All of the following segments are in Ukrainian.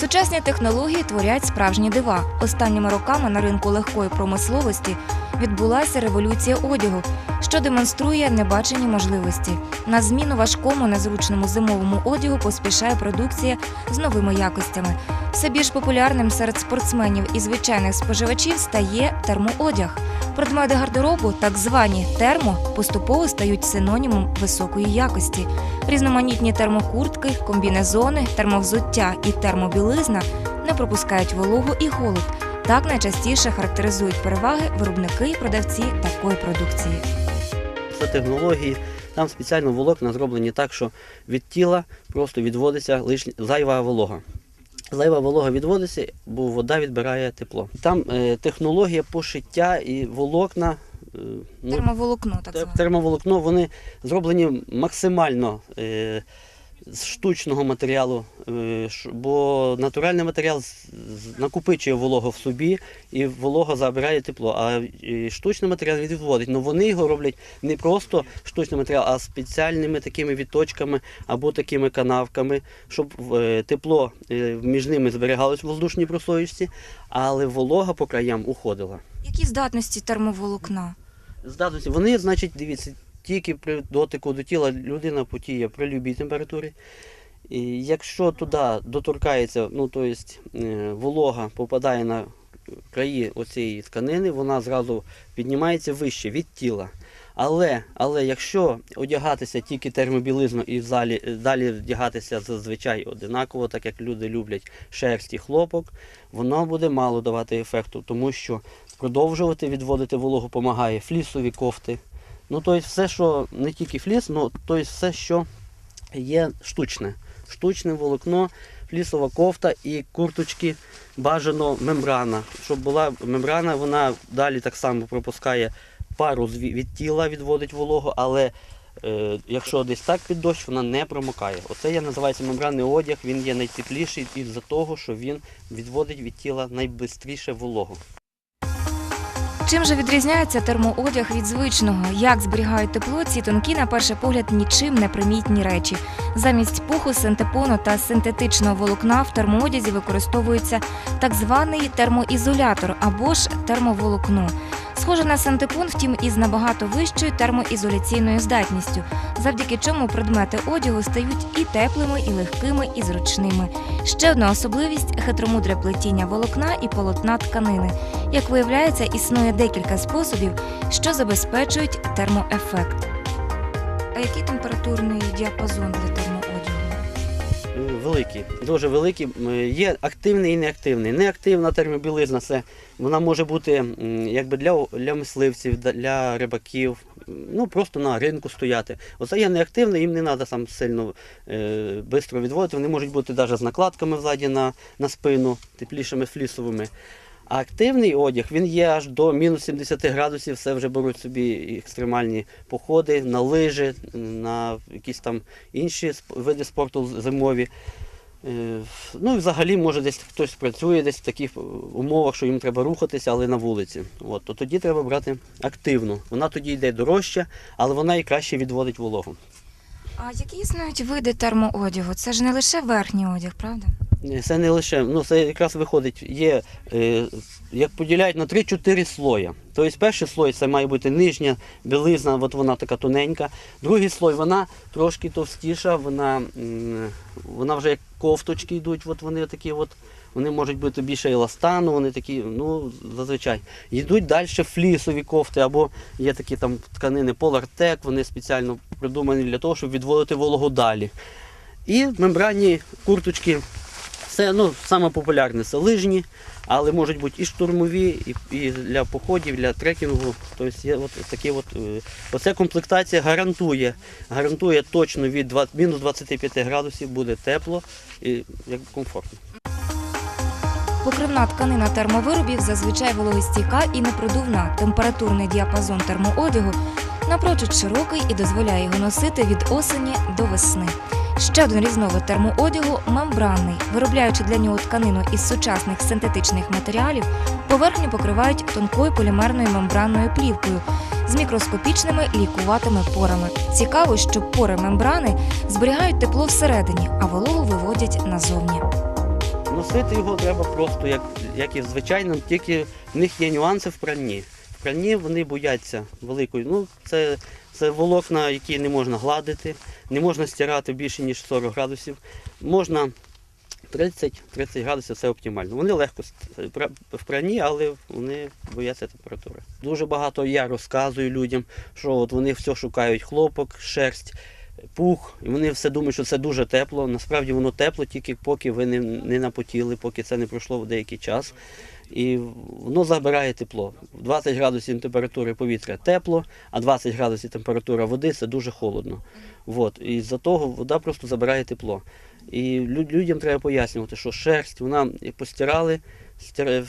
Сучасні технології творять справжні дива. Останніми роками на ринку легкої промисловості відбулася революція одягу, що демонструє небачені можливості. На зміну важкому незручному зимовому одягу поспішає продукція з новими якостями. Все більш популярним серед спортсменів і звичайних споживачів стає термоодяг. Предмети гардеробу, так звані термо, поступово стають синонімом високої якості. Різноманітні термокуртки, комбінезони, термовзуття і термобілизна не пропускають вологу і холод. Так найчастіше характеризують переваги виробники і продавці такої продукції. Це технології. Там спеціально волокна зроблені так, що від тіла просто відводиться лишня зайва волога. Зайва волога відводиться, бо вода відбирає тепло. Там е, технологія пошиття і волокна. е, ну, Термоволокно, так зване. Термоволокно вони зроблені максимально е, з штучного матеріалу, е, бо натуральний матеріал накопичує вологу в собі і волога забирає тепло. А е, штучний матеріал відводить. Ну вони його роблять не просто штучний матеріал, а спеціальними такими відточками або такими канавками, щоб е, тепло між ними зберігалось в воздушній прослоїчці, але волога по краям уходила. Які здатності термоволокна? Здатності, вони, значить, дивіться, тільки при дотику до тіла людина потіє при любій температурі. І якщо туди доторкається, ну то е, волога попадає на краї оцієї тканини, вона зразу піднімається вище від тіла. Але, але якщо одягатися тільки термобілизну і в залі, е, далі вдягатися зазвичай одинаково, так як люди люблять шерсть і хлопок, воно буде мало давати ефекту, тому що продовжувати відводити вологу допомагає флісові кофти. Ну, тобто все, що не тільки фліс, ну тобто все, що є штучне. Штучне волокно, флісова кофта і курточки бажано мембрана. Щоб була мембрана, вона далі так само пропускає пару від тіла, відводить вологу, але е, якщо десь так під дощ, вона не промокає. Оце я називається мембранний одяг, він є найтепліший із-за того, що він відводить від тіла найбистріше вологу. Чим же відрізняється термоодяг від звичного? Як зберігають тепло ці тонкі, на перший погляд, нічим не примітні речі. Замість пуху, синтепону та синтетичного волокна в термоодязі використовується так званий термоізолятор або ж термоволокно. Схоже на синтепон, втім, із набагато вищою термоізоляційною здатністю, завдяки чому предмети одягу стають і теплими, і легкими, і зручними. Ще одна особливість хитромудре плетіння волокна і полотна тканини. Як виявляється, існує декілька способів, що забезпечують термоефект. А який температурний діапазон для термоодягу? Е, Великі, дуже великі. Є активний і неактивний. Неактивна термобілизна це вона може бути якби для, для мисливців, для рибаків, ну просто на ринку стояти. Оце є неактивне, їм не треба сам сильно е, швидко відводити. Вони можуть бути навіть з накладками ззаді на, на спину, теплішими флісовими. А активний одяг він є аж до мінус 70 градусів. Це вже беруть собі екстремальні походи на лижі, на якісь там інші види спорту зимові. Е, Ну і взагалі, може, десь хтось працює десь в таких е, умовах, що їм треба рухатися, але на вулиці. От, то тоді треба брати активну. Вона тоді йде дорожче, але вона і краще відводить вологу. А які існують види термоодягу? Це ж не лише верхній одяг, правда? Е, Це не лише, ну це якраз виходить, є, е, як поділяють на 3-4 слоя. Тобто перший слой це має бути нижня білизна, от вона така тоненька. Другий слой вона трошки товстіша, вона, вона вже як кофточки йдуть, от вони такі от. Вони можуть бути більше еластану, вони такі, ну, зазвичай. Йдуть далі флісові кофти, або є такі там тканини Polartec, вони спеціально придумані для того, щоб відводити вологу далі. І мембранні курточки це ну, саме популярне це лижні, але можуть бути і штурмові, і, і для походів, для трекінгу. Тобто є от такі от, е, оця комплектація гарантує, гарантує точно від 20, мінус 25 градусів буде тепло і як комфортно. Покривна тканина термовиробів зазвичай вологостійка і непродувна. Температурний діапазон термоодягу напрочуд широкий і дозволяє його носити від осені до весни. Ще один різновид термоодягу мембранний. Виробляючи для нього тканину із сучасних синтетичних матеріалів, поверхню покривають тонкою полімерною мембранною плівкою з мікроскопічними лікуватими порами. Цікаво, що пори мембрани зберігають тепло всередині, а вологу виводять назовні. Носити його треба просто, як, як і звичайно, тільки в них є нюанси в пранні. В пранні вони бояться великої. Ну, це, це волокна, які не можна гладити, не можна стирати більше, ніж 40 градусів. Можна 30-30 градусів це оптимально. Вони легко в пранні, але вони бояться температури. Дуже багато я розказую людям, що от вони все шукають хлопок, шерсть, пух, і вони все думають, що це дуже тепло. Насправді воно тепло тільки поки ви не, не напотіли, поки це не пройшло в деякий час. І воно забирає тепло. 20 градусів температури повітря тепло, а 20 градусів температура води це дуже холодно. От. І з-за того вода просто забирає тепло. І людям треба пояснювати, що шерсть, вона постирали,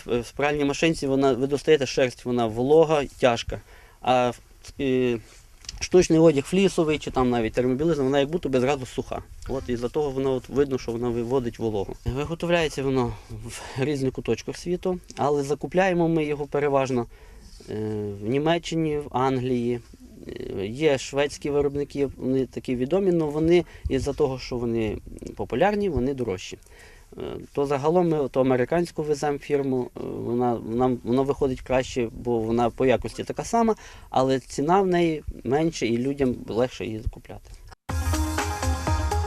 в пральній машинці вона, ви достаєте шерсть, вона волога, тяжка. А штучний одяг флісовий чи там навіть термобілизна, вона як будто би зразу суха. От і за того воно от видно, що вона виводить вологу. Виготовляється воно в різних куточках світу, але закупляємо ми його переважно е, в Німеччині, в Англії. Е, Є шведські виробники, вони такі відомі, але вони із-за того, що вони популярні, вони дорожчі. Е, То загалом ми то американську веземо фірму, е, вона, вона, вона виходить краще, бо вона по якості така сама, але ціна в неї менше і людям легше її закупляти.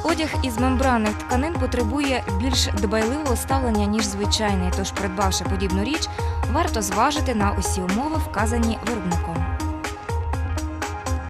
Одяг із мембранних тканин потребує більш дбайливого ставлення, ніж звичайний. Тож, придбавши подібну річ, варто зважити на усі умови, вказані виробником.